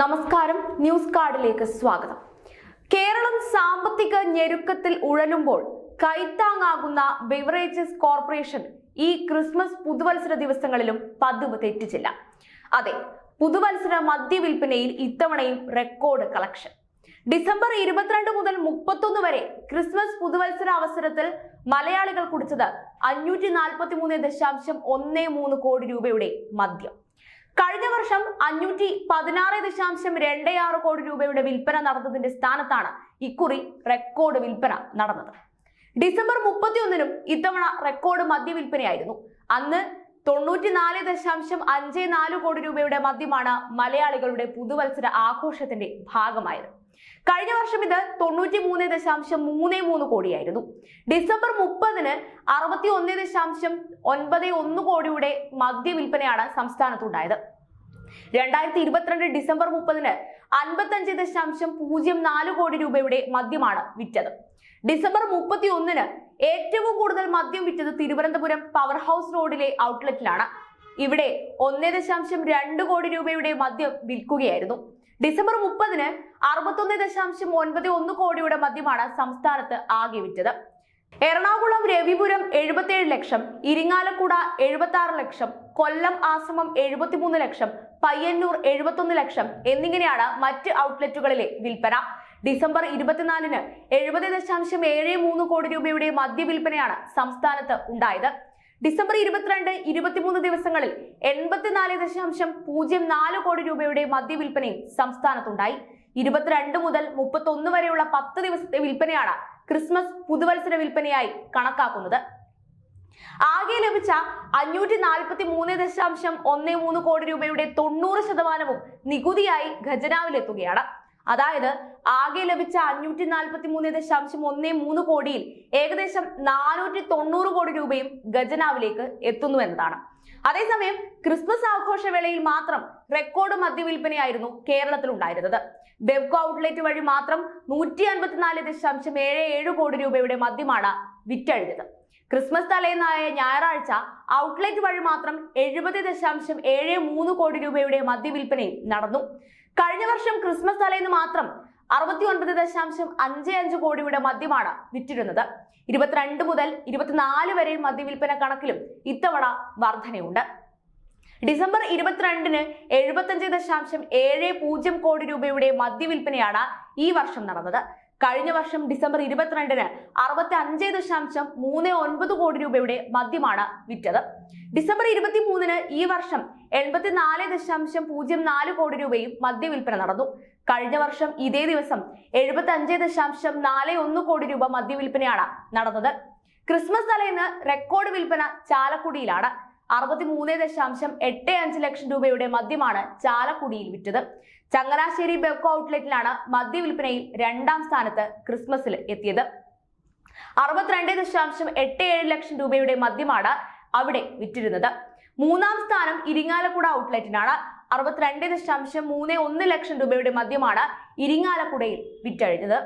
നമസ്കാരം. ന്യൂസ് കാർഡിലേക്ക് സ്വാഗതം. കേരളം സാമ്പത്തിക ഞെരുക്കത്തിൽ ഉഴലുമ്പോൾ കൈത്താങ്ങാകുന്ന ബിവറേജസ് കോർപ്പറേഷൻ ഈ ക്രിസ്മസ് പുതുവത്സര ദിവസങ്ങളിലും പതിവ് തെറ്റിച്ചില്ല. അതെ പുതുവത്സര മദ്യവിൽപ്പനയിൽ ഇത്തവണയും റെക്കോർഡ് കളക്ഷൻ. ഡിസംബർ ഇരുപത്തിരണ്ട് മുതൽ മുപ്പത്തൊന്ന് വരെ ക്രിസ്മസ് പുതുവത്സര അവസരത്തിൽ മലയാളികൾ കുടിച്ചത് അഞ്ഞൂറ്റി നാൽപ്പത്തി മൂന്ന് ദശാംശം ഒന്ന് മൂന്ന് കോടി രൂപയുടെ മദ്യം. കഴിഞ്ഞ വർഷം അഞ്ഞൂറ്റി പതിനാറ് ദശാംശം രണ്ട് ആറ് കോടി രൂപയുടെ വിൽപ്പന നടന്നതിന്റെ സ്ഥാനത്താണ് ഇക്കുറി റെക്കോർഡ് വിൽപ്പന നടന്നത്. ഡിസംബർ മുപ്പത്തിയൊന്നിനും ഇത്തവണ റെക്കോർഡ് മദ്യവിൽപ്പനയായിരുന്നു. അന്ന് തൊണ്ണൂറ്റിനാല് ദശാംശം അഞ്ച് നാല് കോടി രൂപയുടെ മദ്യമാണ് മലയാളികളുടെ പുതുവത്സര ആഘോഷത്തിന്റെ ഭാഗമായത്. കഴിഞ്ഞ വർഷം ഇത് തൊണ്ണൂറ്റി മൂന്ന് ദശാംശം മൂന്ന് മൂന്ന് കോടിയായിരുന്നു. ഡിസംബർ മുപ്പതിന് അറുപത്തി ഒന്ന് ദശാംശം ഒൻപത് ഒന്ന് കോടിയുടെ മദ്യവിൽപ്പനയാണ് സംസ്ഥാനത്തുണ്ടായത്. രണ്ടായിരത്തി ഇരുപത്തിരണ്ട് ഡിസംബർ മുപ്പതിന് അൻപത്തഞ്ച് ദശാംശം പൂജ്യം നാല് കോടി രൂപയുടെ മദ്യമാണ് വിറ്റത്. ഡിസംബർ മുപ്പത്തി ഒന്നിന് ഏറ്റവും കൂടുതൽ മദ്യം വിറ്റത് തിരുവനന്തപുരം പവർ ഹൗസ് റോഡിലെ ഔട്ട്ലെറ്റിലാണ് ഇവിടെ ഒന്നേ ദശാംശം രണ്ട് കോടി രൂപയുടെ മദ്യം വിൽക്കുകയായിരുന്നു. ഡിസംബർ മുപ്പതിന് അറുപത്തൊന്ന് ദശാംശം ഒൻപത് ഒന്ന് കോടിയുടെ മദ്യമാണ് സംസ്ഥാനത്ത് ആകെ വിറ്റത്. എറണാകുളം രവിപുരം എഴുപത്തിയേഴ് ലക്ഷം ഇരിങ്ങാലക്കുട എഴുപത്തി ആറ് ലക്ഷം കൊല്ലം ആശ്രമം എഴുപത്തിമൂന്ന് ലക്ഷം പയ്യന്നൂർ എഴുപത്തൊന്ന് ലക്ഷം എന്നിങ്ങനെയാണ് മറ്റ് ഔട്ട്ലെറ്റുകളിലെ വിൽപ്പന. ഡിസംബർ ഇരുപത്തിനാലിന് എഴുപത് ദശാംശം ഏഴ് മൂന്ന് കോടി രൂപയുടെ മദ്യവിൽപ്പനയാണ് സംസ്ഥാനത്ത് ഉണ്ടായത്. ഡിസംബർ ഇരുപത്തിരണ്ട് ഇരുപത്തിമൂന്ന് ദിവസങ്ങളിൽ എൺപത്തിനാല് ദശാംശം പൂജ്യം നാല് കോടി രൂപയുടെ മദ്യവിൽപ്പനയും സംസ്ഥാനത്തുണ്ടായി. ഇരുപത്തിരണ്ട് മുതൽ മുപ്പത്തൊന്ന് വരെയുള്ള പത്ത് ദിവസത്തെ വിൽപ്പനയാണ് ക്രിസ്മസ് പുതുവത്സര വിൽപ്പനയായി കണക്കാക്കുന്നത്. ആകെ ലഭിച്ച അഞ്ഞൂറ്റി നാൽപ്പത്തി മൂന്ന് ദശാംശം ഒന്ന് മൂന്ന് കോടി രൂപയുടെ തൊണ്ണൂറ് ശതമാനവും നികുതിയായി ഖജനാവിലെത്തുകയാണ് അതായത് ആകെ ലഭിച്ച അഞ്ഞൂറ്റി നാൽപ്പത്തി മൂന്ന് ദശാംശം ഒന്ന് മൂന്ന് കോടിയിൽ ഏകദേശം നാനൂറ്റി തൊണ്ണൂറ് കോടി രൂപയും ഖജനാവിലേക്ക് എത്തുന്നു എന്നതാണ്. അതേസമയം ക്രിസ്മസ് ആഘോഷവേളയിൽ മാത്രം റെക്കോർഡ് മദ്യവില്പനയായിരുന്നു കേരളത്തിൽ ഉണ്ടായിരുന്നത് ബെവ്കോ ഔട്ട്ലെറ്റ് വഴി മാത്രം നൂറ്റി അൻപത്തിനാല് ദശാംശം ഏഴ് ഏഴ് കോടി രൂപയുടെ മദ്യമാണ് വിറ്റഴിഞ്ഞത്. ക്രിസ്മസ് തലേന്നായ ഞായറാഴ്ച ഔട്ട്ലെറ്റ് വഴി മാത്രം എഴുപത് ദശാംശം ഏഴ് മൂന്ന് കോടി രൂപയുടെ മദ്യവില്പനയും നടന്നു. കഴിഞ്ഞ വർഷം ക്രിസ്മസ് തലേന്ന് മാത്രം അറുപത്തി ഒൻപത് ദശാംശം അഞ്ച് അഞ്ച് കോടിയുടെ മദ്യമാണ് വിറ്റിരുന്നത്. ഇരുപത്തിരണ്ട് മുതൽ ഇരുപത്തിനാല് വരെ മദ്യവിൽപ്പന കണക്കിലും ഇത്തവണ വർധനയുണ്ട്. ഡിസംബർ ഇരുപത്തിരണ്ടിന് എഴുപത്തഞ്ച് ദശാംശം ഏഴ് പൂജ്യം കോടി രൂപയുടെ മദ്യവിൽപ്പനയാണ് ഈ വർഷം നടന്നത്. കഴിഞ്ഞ വർഷം ഡിസംബർ ഇരുപത്തിരണ്ടിന് അറുപത്തി അഞ്ച് ദശാംശം മൂന്ന് ഒൻപത് കോടി രൂപയുടെ മദ്യമാണ് വിറ്റത്. ഡിസംബർ ഇരുപത്തി മൂന്നിന് ഈ വർഷം എൺപത്തിനാല് ദശാംശം പൂജ്യം നാല് കോടി രൂപയും മദ്യവിൽപ്പന നടന്നു. കഴിഞ്ഞ വർഷം ഇതേ ദിവസം എഴുപത്തി അഞ്ച് ദശാംശം നാല് ഒന്ന് കോടി രൂപ മദ്യവിൽപ്പനയാണ് നടന്നത്. ക്രിസ്മസ് തലേന്ന് റെക്കോർഡ് വിൽപ്പന ചാലക്കുടിയിലാണ്. അറുപത്തി മൂന്ന് ദശാംശം എട്ട് അഞ്ച് ലക്ഷം രൂപയുടെ മദ്യമാണ് ചാലക്കുടിയിൽ വിറ്റത്. ചങ്ങനാശ്ശേരി ബെവ്കോ ഔട്ട്ലെറ്റിലാണ് മദ്യവിൽപ്പനയിൽ രണ്ടാം സ്ഥാനത്ത് ക്രിസ്മസിൽ എത്തിയത്. അറുപത്തിരണ്ട് ദശാംശം എട്ട് ഏഴ് ലക്ഷം രൂപയുടെ മദ്യമാണ് അവിടെ വിറ്റിരുന്നത്. മൂന്നാം സ്ഥാനം ഇരിങ്ങാലക്കുട ഔട്ട്ലെറ്റിനാണ്. അറുപത്തിരണ്ട് ദശാംശം മൂന്ന് ഒന്ന് ലക്ഷം രൂപയുടെ മദ്യമാണ് ഇരിങ്ങാലക്കുടയിൽ വിറ്റഴിഞ്ഞത്.